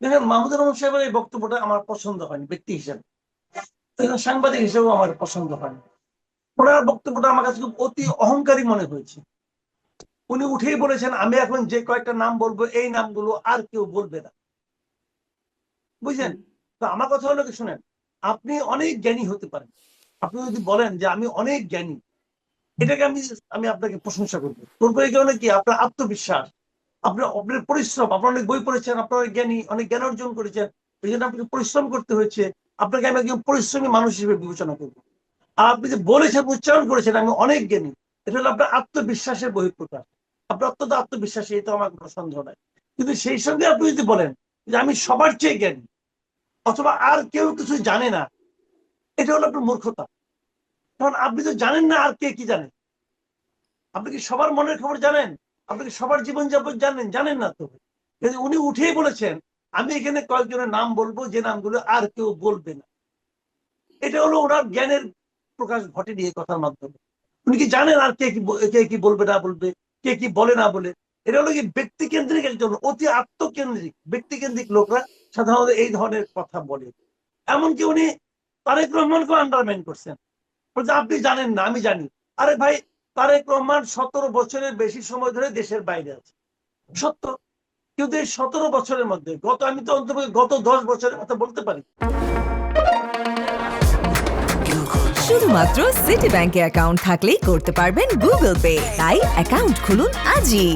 দেখেন মাহমুদুর রহমান সাহেবের এই বক্তব্যটা আমার পছন্দ হয়নি, ব্যক্তি হিসেবে। সাংবাদিক হিসেবেও আমার পছন্দ হয়নি। ওনার বক্তব্যটা আমার কাছে খুব অতি অহংকারী মনে হয়েছে। উনি উঠেই বলেছেন, আমি এখন যে কয়েকটা নাম বলব, এই নামগুলো আর কেউ বলবে না। বুঝলেন? তো আমার কথা হলো কি, শুনেন, আপনি অনেক জ্ঞানী হতে পারেন। আপনি যদি বলেন যে আমি অনেক জ্ঞানী, এটাকে আমি আমি আপনাকে প্রশংসা করব। করব এই কারণে কি, আপনার আত্মবিশ্বাস। আপনার আপনার পরিশ্রম, আপনার অনেক বই পড়েছেন, আপনার জ্ঞানী, অনেক জ্ঞান অর্জন করেছেন, এই জন্য আপনাকে পরিশ্রম করতে হয়েছে। আপনাকে আমি একজন পরিশ্রমী মানুষ হিসেবে বিবেচনা করব। আর আপনি যে বলেছেন, উচ্চারণ করেছেন, আমি অনেক জ্ঞানী। এটা হলো আপনার আত্মবিশ্বাসের বহিঃপ্রকাশ। আপনার অত্যন্ত আত্মবিশ্বাসী এটা আমার কোনো সন্দেহ নাই। কিন্তু সেই সঙ্গে আপনি যদি বলেন যে আমি সবার চেয়ে জ্ঞানী, অথবা আর কেউ কিছু জানে না, এটা হলো আপনার মূর্খতা। কারণ আপনি তো জানেন না আর কে কি জানে। আপনি কি সবার মনের খবর জানেন? আপনি কি সবার জীবনযাপন জানেন জানেন না তো। উনি উঠেই বলেছেন, আমি এখানে কয়েকজনের নাম বলব, যে নামগুলো আর কেউ বলবে না। এটা হলো ওনার জ্ঞানের প্রকাশ ঘটেনি এই কথার মাধ্যমে। উনি কি জানেন আর কে কি কে কি বলবে না বলবে, কে কি বলে না বলে? এটা হলো কি ব্যক্তি কেন্দ্রিক একজন অতি আত্মকেন্দ্রিক ব্যক্তি কেন্দ্রিক লোকরা সাধারণত এই ধরনের কথা বলে। এমনকি উনি তারেক রহমানকে আন্ডারমাইন করছেন। আপনি জানেন না, আমি জানি। আরে ভাই তারেক রহমান সতেরো বছরের বেশি সময় ধরে দেশের বাইরে আছে। সত্য। কিন্তু এই সতেরো বছরের মধ্যে গত আমি তো অন্তত গত দশ বছরের কথা বলতে পারি। শুধুমাত্র সিটি ব্যাংকে অ্যাকাউন্ট থাকলেই করতে পারবেন গুগল পে তাই অ্যাকাউন্ট খুলুন আজই।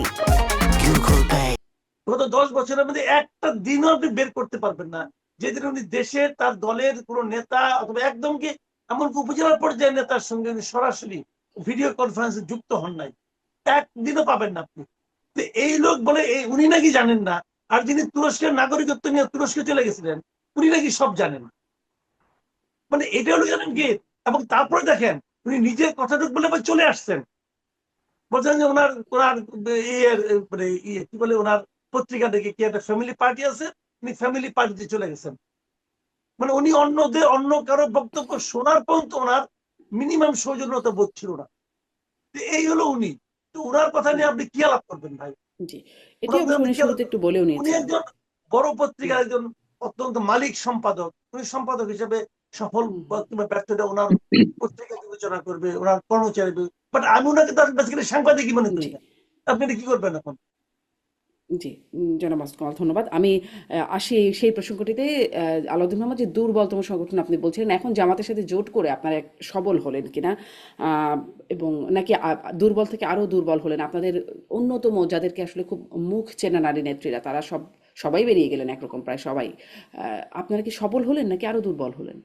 গত দশ বছরের মধ্যে একটা দিনও আপনি বের করতে পারবেন না। যেদিন উনি দেশের তার দলের কোন নেতা অথবা একদম কি এমনকি উপজেলা পর্যায়ের নেতার সঙ্গে উনি সরাসরি ভিডিও কনফারেন্সে যুক্ত হন নাই। একদিনও পাবেন না আপনি। এই লোক বলে উনি নাকি জানেন না? আর যিনি তুরস্কের নাগরিকত্ব নিয়ে তুরস্কে চলে গেছিলেন, উনি নাকি সব জানেন মানে এটা হলো জানেন কি? এবং তারপরে দেখেন, উনি নিজের কথাটুকু বলে চলে আসছেন। বলছেন যে ওনার ওনার মানে ইয়ে কি বলে, ওনার পত্রিকা থেকে কি একটা ফ্যামিলি পার্টি আছে? উনি ফ্যামিলি পার্টিতে চলে গেছেন। মানে উনি অন্যদের, অন্য কারও বক্তব্য শোনার পর্যন্ত ওনার মিনিমাম সৌজন্যতা বোধ ছিল না। এই হলো উনি। তো ওনার কথা নিয়ে আপনি কি আলাপ করবেন ভাই? একটু বলেও উনি একজন বড় পত্রিকার একজন অত্যন্ত মালিক সম্পাদক। উনি সম্পাদক হিসেবে সফল কিংবা ব্যর্থতা ওনার পত্রিকা বিবেচনা করবে ওনার কর্মচারী বাট আমি ওনাকে তার বেসিক্যালি সাংবাদিকই মনে করি আপনি এটা কি করবেন এখন? জি জনাব মাসুদ কামাল, ধন্যবাদ। আমি আসি সেই প্রসঙ্গটিতে আলাউদ্দিন মোহাম্মদ যে দুর্বলতম সংগঠন আপনি বলছিলেন, এখন জামাতের সাথে জোট করে আপনারা এক সবল হলেন কিনা? এবং নাকি দুর্বল থেকে আরও দুর্বল হলেন? আপনাদের অন্যতম, যাদেরকে আসলে খুব মুখ চেনা নারী নেত্রীরা, তারা সব, সবাই বেরিয়ে গেলেন একরকম প্রায় সবাই। আপনারা কি সবল হলেন নাকি আরও দুর্বল হলেন?